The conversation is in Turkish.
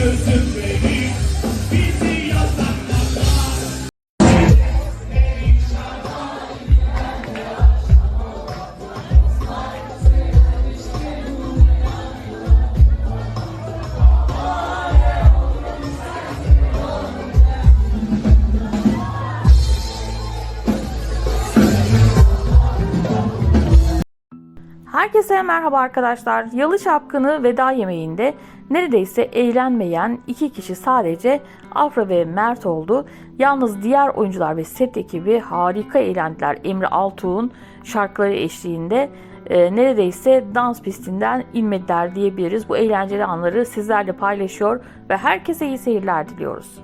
gözüm. Herkese merhaba arkadaşlar. Yalı Çapkını veda yemeğinde neredeyse eğlenmeyen iki kişi sadece Afra ve Mert oldu. Yalnız diğer oyuncular ve set ekibi harika eğlendiler. Emre Altuğ'un şarkıları eşliğinde e, neredeyse dans pistinden inmediler diyebiliriz. Bu eğlenceli anları sizlerle paylaşıyor ve herkese iyi seyirler diliyoruz.